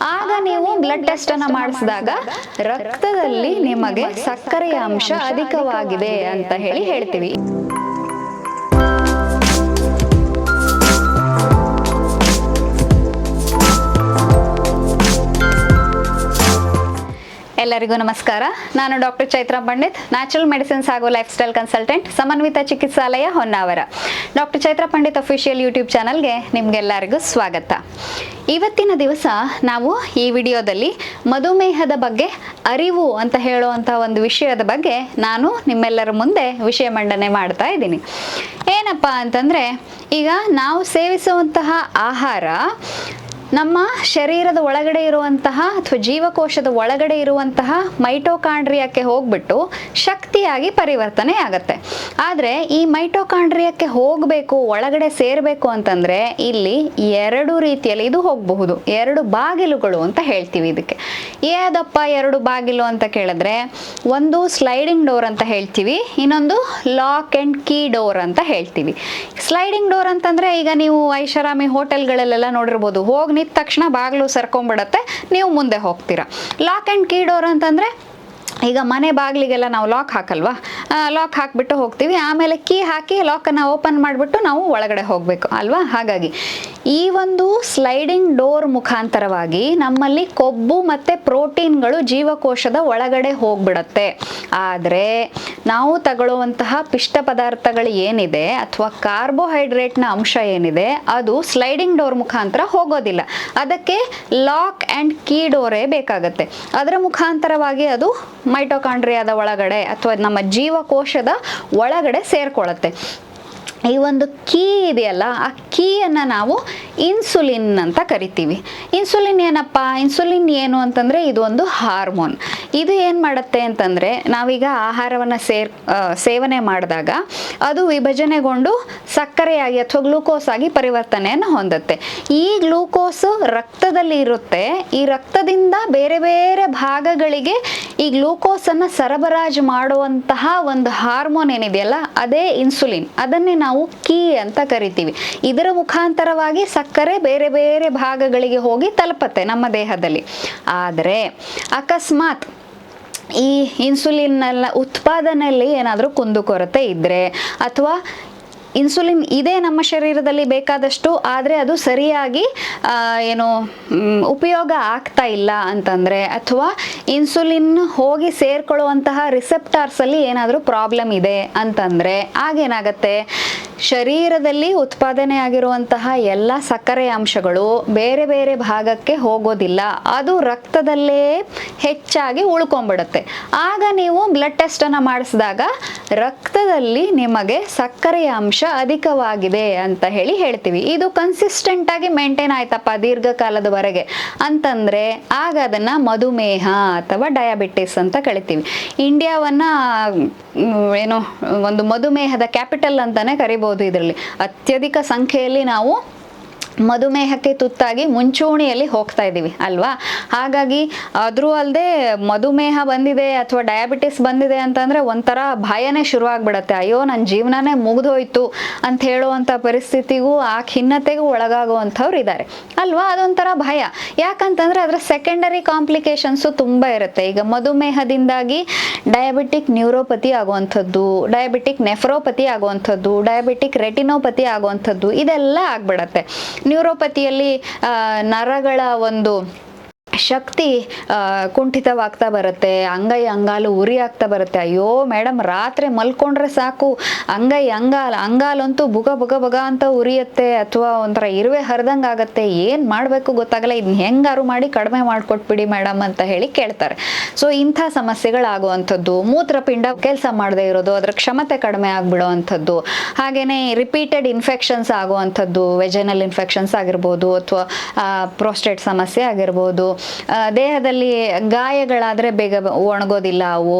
ಆಗ ನೀವು blood test ಅನ್ನ ಮಾಡಿಸಿದಾಗ ರಕ್ತದಲ್ಲಿ ನಿಮಗೆ ಸಕ್ಕರೆಯ ಅಂಶ ಅಧಿಕವಾಗಿದೆ ಅಂತ ಹೇಳಿ ಹೇಳ್ತೀವಿ. ಎಲ್ಲರಿಗೂ ನಮಸ್ಕಾರ. ನಾನು doctor Chaitra Pandit natural medicines ಹಾಗೂ life style consultant, Samanvita ಚಿಕಿತ್ಸಾಲಯ Honnavar. Doctor Chaitra Pandit official YouTube ಚಾನಲ್ಗೆ ನಿಮ್ಗೆಲ್ಲರಿಗೂ ಸ್ವಾಗತ. ಇವತ್ತಿನ ದಿವಸ ನಾವು ಈ ವಿಡಿಯೋದಲ್ಲಿ ಮಧುಮೇಹದ ಬಗ್ಗೆ, ಅರಿವು ಅಂತ ಹೇಳುವಂಥ ಒಂದು ವಿಷಯದ ಬಗ್ಗೆ ನಾನು ನಿಮ್ಮೆಲ್ಲರ ಮುಂದೆ ವಿಷಯ ಮಂಡನೆ ಮಾಡ್ತಾ ಇದ್ದೀನಿ. ಏನಪ್ಪ ಅಂತಂದರೆ, ಈಗ ನಾವು ಸೇವಿಸುವಂತಹ ಆಹಾರ ನಮ್ಮ ಶರೀರದ ಒಳಗಡೆ ಇರುವಂತಹ ಅಥವಾ ಜೀವಕೋಶದ ಒಳಗಡೆ ಇರುವಂತಹ ಮೈಟೋಕಾಂಡ್ರಿಯಕ್ಕೆ ಹೋಗ್ಬಿಟ್ಟು ಶಕ್ತಿಯಾಗಿ ಪರಿವರ್ತನೆ ಆಗತ್ತೆ. ಆದರೆ ಈ ಮೈಟೋಕಾಂಡ್ರಿಯಕ್ಕೆ ಹೋಗಬೇಕು, ಒಳಗಡೆ ಸೇರಬೇಕು ಅಂತಂದ್ರೆ ಇಲ್ಲಿ ಎರಡು ರೀತಿಯಲ್ಲಿ ಇದು ಹೋಗಬಹುದು. ಎರಡು ಬಾಗಿಲುಗಳು ಅಂತ ಹೇಳ್ತೀವಿ ಇದಕ್ಕೆ. ಯಾವ್ದಪ್ಪ ಎರಡು ಬಾಗಿಲು ಅಂತ ಕೇಳಿದ್ರೆ ಒಂದು ಸ್ಲೈಡಿಂಗ್ ಡೋರ್ ಅಂತ ಹೇಳ್ತೀವಿ, ಇನ್ನೊಂದು ಲಾಕ್ ಅಂಡ್ ಕೀ ಡೋರ್ ಅಂತ ಹೇಳ್ತೀವಿ. ಸ್ಲೈಡಿಂಗ್ ಡೋರ್ ಅಂತಂದ್ರೆ ಈಗ ನೀವು ಐಷಾರಾಮಿ ಹೋಟೆಲ್ಗಳಲ್ಲೆಲ್ಲ ನೋಡಿರ್ಬೋದು, ಹೋಗಿ ನಿಂತ ತಕ್ಷಣ ಬಾಗಿಲು ಸರ್ಕೊಂಡ್ಬಿಡತ್ತೆ ನೀವು ಮುಂದೆ ಹೋಗ್ತೀರಾ. ಲಾಕ್ ಆ್ಯಂಡ್ ಕೀ ಡೋರ್ ಅಂತಂದ್ರೆ ಈಗ ಮನೆ ಬಾಗಿಲಿಗೆಲ್ಲ ನಾವು ಲಾಕ್ ಹಾಕಲ್ವಾ? ಲಾಕ್ ಹಾಕಿಬಿಟ್ಟು ಹೋಗ್ತೀವಿ. ಆಮೇಲೆ ಕೀ ಹಾಕಿ ಲಾಕನ್ನು ಓಪನ್ ಮಾಡಿಬಿಟ್ಟು ನಾವು ಒಳಗಡೆ ಹೋಗಬೇಕು, ಅಲ್ವಾ? ಹಾಗಾಗಿ ಈ ಒಂದು ಸ್ಲೈಡಿಂಗ್ ಡೋರ್ ಮುಖಾಂತರವಾಗಿ ನಮ್ಮಲ್ಲಿ ಕೊಬ್ಬು ಮತ್ತು ಪ್ರೋಟೀನ್ಗಳು ಜೀವಕೋಶದ ಒಳಗಡೆ ಹೋಗ್ಬಿಡತ್ತೆ. ಆದರೆ ನಾವು ತಗೊಳ್ಳುವಂತಹ ಪಿಷ್ಟ ಪದಾರ್ಥಗಳು ಏನಿದೆ ಅಥವಾ ಕಾರ್ಬೋಹೈಡ್ರೇಟ್ನ ಅಂಶ ಏನಿದೆ, ಅದು ಸ್ಲೈಡಿಂಗ್ ಡೋರ್ ಮುಖಾಂತರ ಹೋಗೋದಿಲ್ಲ. ಅದಕ್ಕೆ ಲಾಕ್ ಆ್ಯಂಡ್ ಕೀ ಡೋರೇ ಬೇಕಾಗತ್ತೆ. ಅದರ ಮುಖಾಂತರವಾಗಿ ಅದು ಮೈಟೋಕಾಂಡ್ರಿಯಾದ ಒಳಗಡೆ ಅಥವಾ ನಮ್ಮ ಜೀವಕೋಶದ ಒಳಗಡೆ ಸೇರ್ಕೊಳ್ಳುತ್ತೆ. ಈ ಒಂದು ಕೀ ಇದೆಯಲ್ಲ, ಆ ಕೀಯನ್ನು ನಾವು ಇನ್ಸುಲಿನ್ ಅಂತ ಕರಿತೀವಿ. ಇನ್ಸುಲಿನ್ ಏನಪ್ಪ? ಇನ್ಸುಲಿನ್ ಏನು ಅಂತಂದರೆ ಇದು ಒಂದು ಹಾರ್ಮೋನ್. ಇದು ಏನು ಮಾಡುತ್ತೆ ಅಂತಂದರೆ ನಾವೀಗ ಆಹಾರವನ್ನು ಸೇರ್ ಸೇವನೆ ಮಾಡಿದಾಗ ಅದು ವಿಭಜನೆಗೊಂಡು ಸಕ್ಕರೆಯಾಗಿ ಅಥವಾ ಗ್ಲೂಕೋಸ್ ಆಗಿ ಪರಿವರ್ತನೆಯನ್ನು ಹೊಂದುತ್ತೆ. ಈ ಗ್ಲೂಕೋಸ್ ರಕ್ತದಲ್ಲಿ ಇರುತ್ತೆ. ಈ ರಕ್ತದಿಂದ ಬೇರೆ ಬೇರೆ ಭಾಗಗಳಿಗೆ ಈ ಗ್ಲೂಕೋಸನ್ನು ಸರಬರಾಜು ಮಾಡುವಂತಹ ಒಂದು ಹಾರ್ಮೋನ್ ಏನಿದೆಯಲ್ಲ, ಅದೇ ಇನ್ಸುಲಿನ್. ಅದನ್ನೇ ನಾವು ಕೀ ಅಂತ ಕರಿತೀವಿ. ಇದರ ಮುಖಾಂತರವಾಗಿ ಸಕ್ಕರೆ ಬೇರೆ ಬೇರೆ ಭಾಗಗಳಿಗೆ ಹೋಗಿ ತಲುಪತ್ತೆ ನಮ್ಮ ದೇಹದಲ್ಲಿ. ಆದರೆ ಅಕಸ್ಮಾತ್ ಈ ಇನ್ಸುಲಿನ್ನೆಲ್ಲ ಉತ್ಪಾದನೆಯಲ್ಲಿ ಏನಾದರೂ ಕುಂದುಕೊರತೆ ಇದ್ದರೆ ಅಥವಾ ಇನ್ಸುಲಿನ್ ಇದೆ ನಮ್ಮ ಶರೀರದಲ್ಲಿ ಬೇಕಾದಷ್ಟು, ಆದರೆ ಅದು ಸರಿಯಾಗಿ ಏನು ಉಪಯೋಗ ಆಗ್ತಾ ಇಲ್ಲ ಅಂತಂದರೆ ಅಥವಾ ಇನ್ಸುಲಿನ್ ಹೋಗಿ ಸೇರ್ಕೊಳ್ಳುವಂತಹ ರಿಸೆಪ್ಟಾರ್ಸಲ್ಲಿ ಏನಾದರೂ ಪ್ರಾಬ್ಲಮ್ ಇದೆ ಅಂತಂದರೆ, ಆಗೇನಾಗತ್ತೆ? ಶರೀರದಲ್ಲಿ ಉತ್ಪಾದನೆ ಆಗಿರುವಂತಹ ಎಲ್ಲ ಸಕ್ಕರೆ ಅಂಶಗಳು ಬೇರೆ ಬೇರೆ ಭಾಗಕ್ಕೆ ಹೋಗೋದಿಲ್ಲ. ಅದು ರಕ್ತದಲ್ಲೇ ಹೆಚ್ಚಾಗಿ ಉಳ್ಕೊಂಡ್ಬಿಡುತ್ತೆ. ಆಗ ನೀವು ಬ್ಲಡ್ ಟೆಸ್ಟನ್ನು ಮಾಡಿಸಿದಾಗ ರಕ್ತದಲ್ಲಿ ನಿಮಗೆ ಸಕ್ಕರೆಯ ಅಂಶ ಅಧಿಕವಾಗಿದೆ ಅಂತ ಹೇಳಿ ಹೇಳ್ತೀವಿ. ಇದು ಕನ್ಸಿಸ್ಟೆಂಟ್ ಆಗಿ ಮೇಂಟೈನ್ ಆಯ್ತಪ್ಪ ದೀರ್ಘಕಾಲದವರೆಗೆ. ಅಂತಂದ್ರೆ ಆಗ ಅದನ್ನ ಮಧುಮೇಹ ಅಥವಾ ಡಯಾಬಿಟಿಸ್ ಅಂತ ಕಳಿತೀವಿ ಇಂಡಿಯಾವನ್ನ ಏನು, ಒಂದು ಮಧುಮೇಹದ ಕ್ಯಾಪಿಟಲ್ ಅಂತಾನೆ ಇದರಲ್ಲಿ. ಅತ್ಯಧಿಕ ಸಂಖ್ಯೆಯಲ್ಲಿ ನಾವು ಮಧುಮೇಹಕ್ಕೆ ತುತ್ತಾಗಿ ಮುಂಚೂಣಿಯಲ್ಲಿ ಹೋಗ್ತಾ ಇದ್ದೀವಿ, ಅಲ್ವಾ? ಹಾಗಾಗಿ ಅದರೂ ಅಲ್ಲದೆ ಮಧುಮೇಹ ಬಂದಿದೆ ಅಥವಾ ಡಯಾಬಿಟಿಸ್ ಬಂದಿದೆ ಅಂತಂದರೆ ಒಂಥರ ಭಯನೇ ಶುರುವಾಗ್ಬಿಡತ್ತೆ. ಅಯ್ಯೋ ನನ್ನ ಜೀವನನೇ ಮುಗಿದೋಯ್ತು ಅಂತ ಹೇಳುವಂಥ ಪರಿಸ್ಥಿತಿಗೂ, ಆ ಖಿನ್ನತೆಗೂ ಒಳಗಾಗುವಂಥವ್ರು ಇದ್ದಾರೆ. ಅಲ್ವಾ? ಅದೊಂಥರ ಭಯ. ಯಾಕಂತಂದರೆ ಅದರ ಸೆಕೆಂಡರಿ ಕಾಂಪ್ಲಿಕೇಶನ್ಸು ತುಂಬ ಇರುತ್ತೆ. ಈಗ ಮಧುಮೇಹದಿಂದಾಗಿ ಡಯಾಬಿಟಿಕ್ ನ್ಯೂರೋಪತಿ ಆಗುವಂಥದ್ದು ಡಯಾಬಿಟಿಕ್ ನೆಫ್ರೋಪತಿ ಆಗುವಂಥದ್ದು ಡಯಾಬಿಟಿಕ್ ರೆಟಿನೋಪತಿ ಆಗುವಂಥದ್ದು, ಇದೆಲ್ಲ ಆಗ್ಬಿಡತ್ತೆ. ನ್ಯೂರೋಪತಿಯಲ್ಲಿ ನರಗಳ ಒಂದು ಶಕ್ತಿ ಕುಂಠಿತವಾಗ್ತಾ ಬರುತ್ತೆ, ಅಂಗೈ ಅಂಗಾಲು ಉರಿ ಆಗ್ತಾ ಬರುತ್ತೆ. ಅಯ್ಯೋ ಮೇಡಮ್ ರಾತ್ರಿ ಮಲ್ಕೊಂಡ್ರೆ ಸಾಕು. ಅಂಗೈ ಅಂಗಾಲ್, ಅಂಗಾಲಂತೂ ಬುಗ ಬುಗ ಬುಗ ಅಂತ ಉರಿಯುತ್ತೆ, ಅಥವಾ ಒಂಥರ ಇರುವೆ ಹರಿದಂಗೆ ಆಗುತ್ತೆ. ಏನು ಮಾಡಬೇಕು ಗೊತ್ತಾಗಲ್ಲ ಇದನ್ನ ಹೆಂಗಾರು ಮಾಡಿ ಕಡಿಮೆ ಮಾಡಿಕೊಟ್ಬಿಡಿ ಮೇಡಮ್ ಅಂತ ಹೇಳಿ ಕೇಳ್ತಾರೆ. ಸೊ, ಇಂಥ ಸಮಸ್ಯೆಗಳಾಗುವಂಥದ್ದು, ಮೂತ್ರಪಿಂಡ ಕೆಲಸ ಮಾಡದೇ ಇರೋದು, ಅದರ ಕ್ಷಮತೆ ಕಡಿಮೆ ಆಗ್ಬಿಡುವಂಥದ್ದು ಹಾಗೆಯೇ ರಿಪೀಟೆಡ್ ಇನ್ಫೆಕ್ಷನ್ಸ್ ಆಗುವಂಥದ್ದು ವೆಜನಲ್ ಇನ್ಫೆಕ್ಷನ್ಸ್ ಆಗಿರ್ಬೋದು, ಅಥವಾ ಪ್ರೋಸ್ಟೇಟ್ ಸಮಸ್ಯೆ ಆಗಿರ್ಬೋದು ದೇಹದಲ್ಲಿ ಗಾಯಗಳಾದರೆ ಬೇಗ ಒಣಗೋದಿಲ್ಲ, ಅವು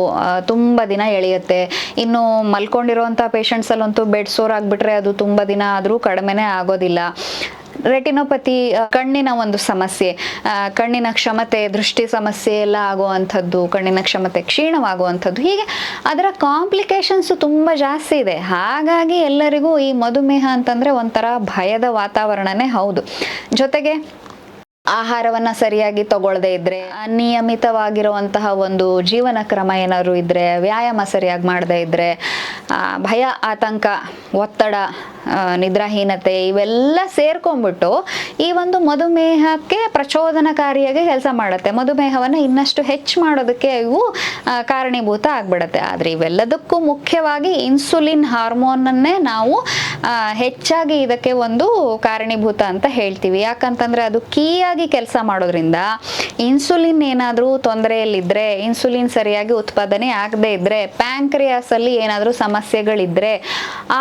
ತುಂಬ ದಿನ ಎಳೆಯುತ್ತೆ. ಇನ್ನು ಮಲ್ಕೊಂಡಿರುವಂಥ ಪೇಷಂಟ್ಸಲ್ಲಂತೂ ಬೆಡ್ ಸೋರ್ ಆಗಿಬಿಟ್ರೆ ಅದು ತುಂಬ ದಿನ ಆದರೂ ಕಡಿಮೆನೇ ಆಗೋದಿಲ್ಲ. ರೆಟಿನೋಪತಿ ಕಣ್ಣಿನ ಒಂದು ಸಮಸ್ಯೆ. ಕಣ್ಣಿನ ಕ್ಷಮತೆ, ದೃಷ್ಟಿ ಸಮಸ್ಯೆ ಎಲ್ಲ ಆಗುವಂಥದ್ದು, ಕಣ್ಣಿನ ಕ್ಷಮತೆ ಕ್ಷೀಣವಾಗುವಂಥದ್ದು. ಹೀಗೆ ಅದರ ಕಾಂಪ್ಲಿಕೇಶನ್ಸು ತುಂಬ ಜಾಸ್ತಿ ಇದೆ. ಹಾಗಾಗಿ ಎಲ್ಲರಿಗೂ ಈ ಮಧುಮೇಹ ಅಂತಂದರೆ ಒಂಥರ ಭಯದ ವಾತಾವರಣನೇ ಹೌದು. ಜೊತೆಗೆ ಆಹಾರವನ್ನ ಸರಿಯಾಗಿ ತಗೊಳ್ಳದೇ ಇದ್ರೆ, ಅನಿಯಮಿತವಾಗಿರುವಂತಹ ಒಂದು ಜೀವನ ಕ್ರಮ ಏನಾದ್ರು ಇದ್ರೆ, ವ್ಯಾಯಾಮ ಸರಿಯಾಗಿ ಮಾಡದೇ ಇದ್ರೆ ಭಯ, ಆತಂಕ, ಒತ್ತಡ ನಿದ್ರಾಹೀನತೆ ಇವೆಲ್ಲ ಸೇರ್ಕೊಂಡ್ಬಿಟ್ಟು ಈ ಒಂದು ಮಧುಮೇಹಕ್ಕೆ ಪ್ರಚೋದನಕಾರಿಯಾಗಿ ಕೆಲಸ ಮಾಡುತ್ತೆ. ಮಧುಮೇಹವನ್ನು ಇನ್ನಷ್ಟು ಹೆಚ್ಚು ಮಾಡೋದಕ್ಕೆ ಇವು ಕಾರಣೀಭೂತ ಆಗ್ಬಿಡುತ್ತೆ. ಆದರೆ ಇವೆಲ್ಲದಕ್ಕೂ ಮುಖ್ಯವಾಗಿ ಇನ್ಸುಲಿನ್ ಹಾರ್ಮೋನನ್ನೇ ನಾವು ಹೆಚ್ಚಾಗಿ ಇದಕ್ಕೆ ಒಂದು ಕಾರಣೀಭೂತ ಅಂತ ಹೇಳ್ತೀವಿ. ಯಾಕಂತಂದ್ರೆ ಅದು ಕೀಯಾಗಿ ಕೆಲಸ ಮಾಡೋದ್ರಿಂದ ಇನ್ಸುಲಿನ್ ಏನಾದರೂ ತೊಂದರೆಯಲ್ಲಿದ್ದರೆ ಇನ್ಸುಲಿನ್ ಸರಿಯಾಗಿ ಉತ್ಪಾದನೆ ಆಗದೇ ಇದ್ದರೆ ಪ್ಯಾಂಕ್ರಿಯಾಸಲ್ಲಿ ಏನಾದರೂ ಸಮಸ್ಯೆಗಳಿದ್ರೆ,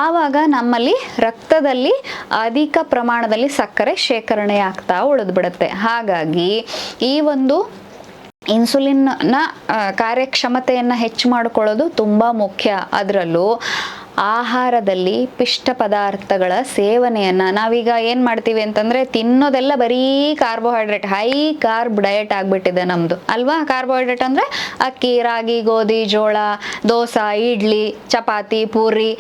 ಆವಾಗ ನಮ್ಮಲ್ಲಿ ರಕ್ತದಲ್ಲಿ ಅಧಿಕ ಪ್ರಮಾಣದಲ್ಲಿ ಸಕ್ಕರೆ ಶೇಖರಣೆ ಆಗ್ತಾ ಉಳಿದು ಬಿಡುತ್ತೆ ಹಾಗಾಗಿ ಈ ಒಂದು ಇನ್ಸುಲಿನ್ನ ಕಾರ್ಯಕ್ಷಮತೆಯನ್ನು ಹೆಚ್ಚು ಮಾಡಿಕೊಳ್ಳೋದು ತುಂಬ ಮುಖ್ಯ. ಅದರಲ್ಲೂ ಆಹಾರದಲ್ಲಿ ಪಿಷ್ಟ ಪದಾರ್ಥಗಳ ಸೇವನೆಯನ್ನು ನಾವೀಗ ಏನು ಮಾಡ್ತೀವಿ ಅಂತಂದರೆ ತಿನ್ನೋದೆಲ್ಲ ಬರೀ ಕಾರ್ಬೋಹೈಡ್ರೇಟ್ ಹೈ ಕಾರ್ಬ್ ಡಯಟ್ ಆಗಿಬಿಟ್ಟಿದೆ ನಮ್ಮದು ಅಲ್ವಾ? ಕಾರ್ಬೋಹೈಡ್ರೇಟ್ ಅಂದರೆ ಅಕ್ಕಿ, ರಾಗಿ, ಗೋಧಿ, ಜೋಳ, ದೋಸೆ, ಇಡ್ಲಿ, ಚಪಾತಿ, ಪೂರಿ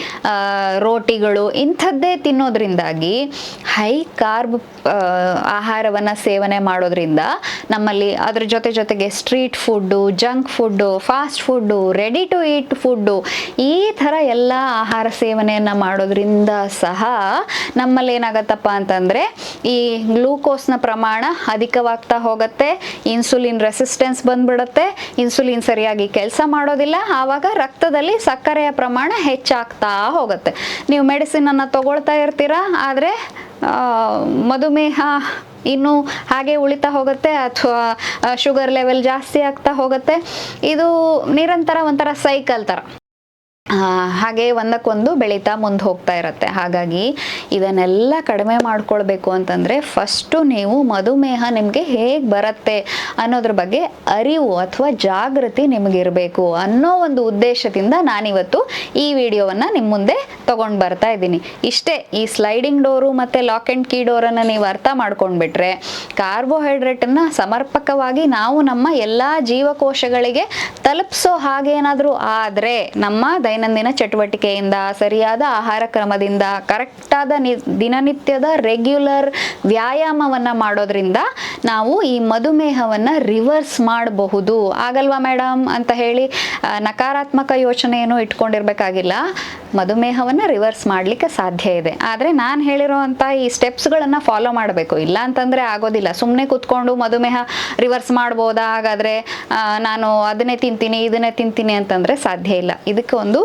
ರೋಟಿಗಳು ಇಂಥದ್ದೇ ತಿನ್ನೋದ್ರಿಂದಾಗಿ ಹೈ ಕಾರ್ಬ್ ಆಹಾರವನ್ನು ಸೇವನೆ ಮಾಡೋದ್ರಿಂದ ನಮ್ಮಲ್ಲಿ ಅದ್ರ ಜೊತೆ ಜೊತೆಗೆ street food junk food fast food ready to eat food ಈ ಥರ ಎಲ್ಲ ಆಹಾರ ಸೇವನೆಯನ್ನು ಮಾಡೋದ್ರಿಂದ ಸಹ ನಮ್ಮಲ್ಲಿ ಏನಾಗತ್ತಪ್ಪ ಅಂತಂದರೆ ಈ ಗ್ಲೂಕೋಸ್ನ ಪ್ರಮಾಣ ಅಧಿಕವಾಗ್ತಾ ಹೋಗುತ್ತೆ, ಇನ್ಸುಲಿನ್ ರೆಸಿಸ್ಟೆನ್ಸ್ ಬಂದ್ಬಿಡುತ್ತೆ, ಇನ್ಸುಲಿನ್ ಸರಿಯಾಗಿ ಕೆಲಸ ಮಾಡೋದಿಲ್ಲ, ಆವಾಗ ರಕ್ತದಲ್ಲಿ ಸಕ್ಕರೆಯ ಪ್ರಮಾಣ ಹೆಚ್ಚಾಗ್ತಾ ಹೋಗುತ್ತೆ. ನೀವು ಮೆಡಿಸಿನನ್ನು ತಗೊಳ್ತಾ ಇರ್ತೀರಾ, ಆದರೆ ಮಧುಮೇಹ ಇನ್ನು ಹಾಗೆ ಉಳಿತಾ ಹೋಗುತ್ತೆ, ಅಥವಾ ಶುಗರ್ ಲೆವೆಲ್ ಜಾಸ್ತಿ ಆಗ್ತಾ ಹೋಗುತ್ತೆ. ಇದು ನಿರಂತರ ಒಂಥರ ಸೈಕಲ್ ಥರ ಹಾಗೆ ಒಂದಕ್ಕೊಂದು ಬೆಳೀತಾ ಮುಂದೆ ಹೋಗ್ತಾ ಇರುತ್ತೆ. ಹಾಗಾಗಿ ಇದನ್ನೆಲ್ಲ ಕಡಿಮೆ ಮಾಡ್ಕೊಳ್ಬೇಕು ಅಂತಂದರೆ ಫಸ್ಟು ನೀವು ಮಧುಮೇಹ ನಿಮಗೆ ಹೇಗೆ ಬರುತ್ತೆ ಅನ್ನೋದ್ರ ಬಗ್ಗೆ ಅರಿವು ಅಥವಾ ಜಾಗೃತಿ ನಿಮಗಿರಬೇಕು ಅನ್ನೋ ಒಂದು ಉದ್ದೇಶದಿಂದ ನಾನಿವತ್ತು ಈ ವಿಡಿಯೋವನ್ನು ನಿಮ್ಮ ಮುಂದೆ ತೊಗೊಂಡು ಬರ್ತಾ ಇದ್ದೀನಿ. ಇಷ್ಟೇ, ಈ ಸ್ಲೈಡಿಂಗ್ ಡೋರು ಮತ್ತು ಲಾಕ್ ಆ್ಯಂಡ್ ಕೀ ಡೋರನ್ನು ನೀವು ಅರ್ಥ ಮಾಡ್ಕೊಂಡ್ಬಿಟ್ರೆ ಕಾರ್ಬೋಹೈಡ್ರೇಟನ್ನು ಸಮರ್ಪಕವಾಗಿ ನಾವು ನಮ್ಮ ಎಲ್ಲ ಜೀವಕೋಶಗಳಿಗೆ ತಲುಪಿಸೋ ಹಾಗೇನಾದರೂ ಆದರೆ ನಮ್ಮ ದೈನಂದಿನ ಚಟುವಟಿಕೆಯಿಂದ, ಸರಿಯಾದ ಆಹಾರ ಕ್ರಮದಿಂದ, ಕರೆಕ್ಟಾದ ನಿ, ದಿನನಿತ್ಯದ ರೆಗ್ಯುಲರ್ ವ್ಯಾಯಾಮವನ್ನು ಮಾಡೋದ್ರಿಂದ ನಾವು ಈ ಮಧುಮೇಹವನ್ನು ರಿವರ್ಸ್ ಮಾಡಬಹುದು. ಆಗಲ್ವಾ ಮೇಡಮ್ ಅಂತ ಹೇಳಿ ನಕಾರಾತ್ಮಕ ಯೋಚನೆಯನ್ನು ಇಟ್ಕೊಂಡಿರ್ಬೇಕಾಗಿಲ್ಲ. ಮಧುಮೇಹವನ್ನು ರಿವರ್ಸ್ ಮಾಡಲಿಕ್ಕೆ ಸಾಧ್ಯ ಇದೆ. ಆದರೆ ನಾನು ಹೇಳಿರೋವಂಥ ಈ ಸ್ಟೆಪ್ಸ್ಗಳನ್ನು ಫಾಲೋ ಮಾಡಬೇಕು. ಇಲ್ಲ ಅಂತಂದರೆ ಆಗೋದಿಲ್ಲ. ಸುಮ್ಮನೆ ಕೂತ್ಕೊಂಡು ಮಧುಮೇಹ ರಿವರ್ಸ್ ಮಾಡ್ಬೋದಾ? ಹಾಗಾದರೆ ನಾನು ಅದನ್ನೇ ತಿಂತೀನಿ, ಇದನ್ನೇ ತಿಂತೀನಿ ಅಂತಂದರೆ ಸಾಧ್ಯ ಇಲ್ಲ. ಇದಕ್ಕೆ ಒಂದು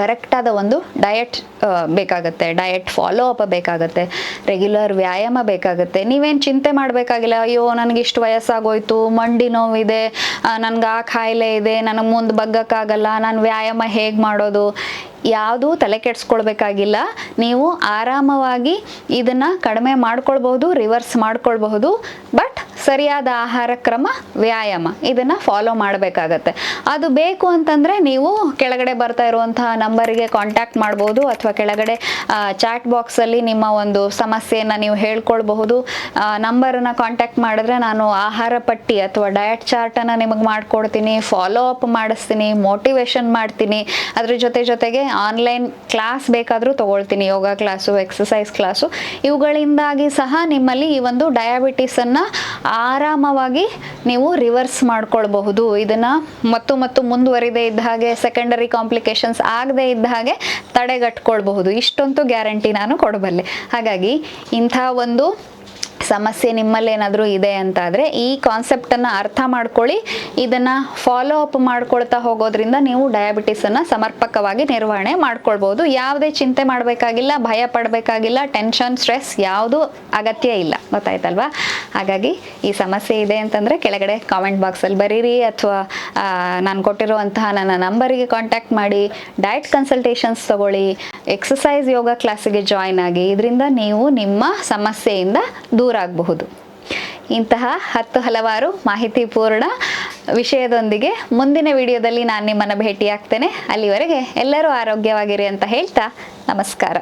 ಕರೆಕ್ಟಾದ ಒಂದು ಡಯಟ್ ಬೇಕಾಗುತ್ತೆ. ಡಯಟ್ ಫಾಲೋ ಅಪ್ ಬೇಕಾಗುತ್ತೆ. ರೆಗ್ಯುಲರ್ ವ್ಯಾಯಾಮ ಬೇಕಾಗುತ್ತೆ. ನೀವೇನು ಚಿಂತೆ ಮಾಡಬೇಕಾಗಿಲ್ಲ. ಅಯ್ಯೋ ನನಗೆ ಇಷ್ಟು ವಯಸ್ಸಾಗೋಯ್ತು. ಮಂಡಿ ನೋವಿದೆ. ನನಗೆ ಆ ಕಾಯಿಲೆ ಇದೆ. ನನಗೆ ಮುಂದೆ ಬಗ್ಗಕ್ಕಾಗಲ್ಲ. ನಾನು ವ್ಯಾಯಾಮ ಹೇಗೆ ಮಾಡೋದು? ಯಾವುದೂ ತಲೆ ಕೆಡಿಸ್ಕೊಳ್ಬೇಕಾಗಿಲ್ಲ. ನೀವು ಆರಾಮವಾಗಿ ಇದನ್ನು ಕಡಿಮೆ ಮಾಡ್ಕೊಳ್ಬಹುದು ರಿವರ್ಸ್ ಮಾಡ್ಕೊಳ್ಬಹುದು ಬಟ್ ಸರಿಯಾದ ಆಹಾರ ಕ್ರಮ, ವ್ಯಾಯಾಮ ಇದನ್ನು ಫಾಲೋ ಮಾಡಬೇಕಾಗತ್ತೆ. ಅದು ಬೇಕು ಅಂತಂದರೆ ನೀವು ಕೆಳಗಡೆ ಬರ್ತಾ ಇರುವಂತಹ ನಂಬರಿಗೆ ಕಾಂಟ್ಯಾಕ್ಟ್ ಮಾಡ್ಬೋದು ಅಥವಾ ಕೆಳಗಡೆ ಚಾಟ್ ಬಾಕ್ಸಲ್ಲಿ ನಿಮ್ಮ ಒಂದು ಸಮಸ್ಯೆಯನ್ನು ನೀವು ಹೇಳ್ಕೊಳ್ಬಹುದು. ನಂಬರನ್ನು ಕಾಂಟ್ಯಾಕ್ಟ್ ಮಾಡಿದ್ರೆ ನಾನು ಆಹಾರ ಪಟ್ಟಿ ಅಥವಾ ಡಯಟ್ ಚಾರ್ಟನ್ನು ನಿಮಗೆ ಮಾಡಿಕೊಡ್ತೀನಿ ಫಾಲೋ ಅಪ್ ಮಾಡಿಸ್ತೀನಿ ಮೋಟಿವೇಶನ್ ಮಾಡ್ತೀನಿ. ಅದ್ರ ಜೊತೆ ಜೊತೆಗೆ ಆನ್ಲೈನ್ ಕ್ಲಾಸ್ ಬೇಕಾದರೂ ತಗೊಳ್ತೀನಿ. ಯೋಗ ಕ್ಲಾಸು ಎಕ್ಸಸೈಸ್ ಕ್ಲಾಸು ಇವುಗಳಿಂದಾಗಿ ಸಹ ನಿಮ್ಮಲ್ಲಿ ಈ ಒಂದು ಡಯಾಬಿಟಿಸನ್ನು ಆರಾಮವಾಗಿ ನೀವು ರಿವರ್ಸ್ ಮಾಡ್ಕೊಳ್ಬಹುದು. ಇದನ್ನು ಮತ್ತು ಮತ್ತು ಮುಂದುವರಿದೇ ಇದ್ದ ಹಾಗೆ ಸೆಕೆಂಡರಿ ಕಾಂಪ್ಲಿಕೇಶನ್ಸ್ ಆಗದೇ ಇದ್ದ ಹಾಗೆ ತಡೆಗಟ್ಕೊಳ್ಬಹುದು. ಇಷ್ಟೊಂದು ಗ್ಯಾರಂಟಿ ನಾನು ಕೊಡಬಲ್ಲೆ. ಹಾಗಾಗಿ ಇಂಥ ಒಂದು ಸಮಸ್ಯೆ ನಿಮ್ಮಲ್ಲಿ ಏನಾದರೂ ಇದೆ ಅಂತಾದರೆ ಈ ಕಾನ್ಸೆಪ್ಟನ್ನು ಅರ್ಥ ಮಾಡ್ಕೊಳ್ಳಿ. ಇದನ್ನು ಫಾಲೋ ಅಪ್ ಮಾಡ್ಕೊಳ್ತಾ ಹೋಗೋದ್ರಿಂದ ನೀವು ಡಯಾಬಿಟಿಸನ್ನು ಸಮರ್ಪಕವಾಗಿ ನಿರ್ವಹಣೆ ಮಾಡ್ಕೊಳ್ಬೋದು. ಯಾವುದೇ ಚಿಂತೆ ಮಾಡಬೇಕಾಗಿಲ್ಲ, ಭಯ ಪಡಬೇಕಾಗಿಲ್ಲ ಟೆನ್ಷನ್ ಸ್ಟ್ರೆಸ್ ಯಾವುದೂ ಅಗತ್ಯ ಇಲ್ಲ. ಗೊತ್ತಾಯ್ತಲ್ವಾ? ಹಾಗಾಗಿ ಈ ಸಮಸ್ಯೆ ಇದೆ ಅಂತಂದರೆ ಕೆಳಗಡೆ ಕಾಮೆಂಟ್ ಬಾಕ್ಸಲ್ಲಿ ಬರೀರಿ ಅಥವಾ ನಾನು ಕೊಟ್ಟಿರುವಂತಹ ನನ್ನ ನಂಬರಿಗೆ ಕಾಂಟ್ಯಾಕ್ಟ್ ಮಾಡಿ ಡಯಟ್ ಕನ್ಸಲ್ಟೇಷನ್ಸ್ ತಗೊಳ್ಳಿ ಎಕ್ಸಸೈಸ್ ಯೋಗ ಕ್ಲಾಸಿಗೆ ಜಾಯ್ನ್ ಆಗಿ, ಇದರಿಂದ ನೀವು ನಿಮ್ಮ ಸಮಸ್ಯೆಯಿಂದ ದೂರ ಆಗಬಹುದು. ಇಂತಹ ಹತ್ತು ಹಲವಾರು ಮಾಹಿತಿಪೂರ್ಣ ವಿಷಯದೊಂದಿಗೆ ಮುಂದಿನ ವಿಡಿಯೋದಲ್ಲಿ ನಾನು ನಿಮ್ಮನ್ನು ಭೇಟಿಯಾಗ್ತೇನೆ. ಅಲ್ಲಿವರೆಗೆ ಎಲ್ಲರೂ ಆರೋಗ್ಯವಾಗಿರಿ ಅಂತ ಹೇಳ್ತಾ ನಮಸ್ಕಾರ.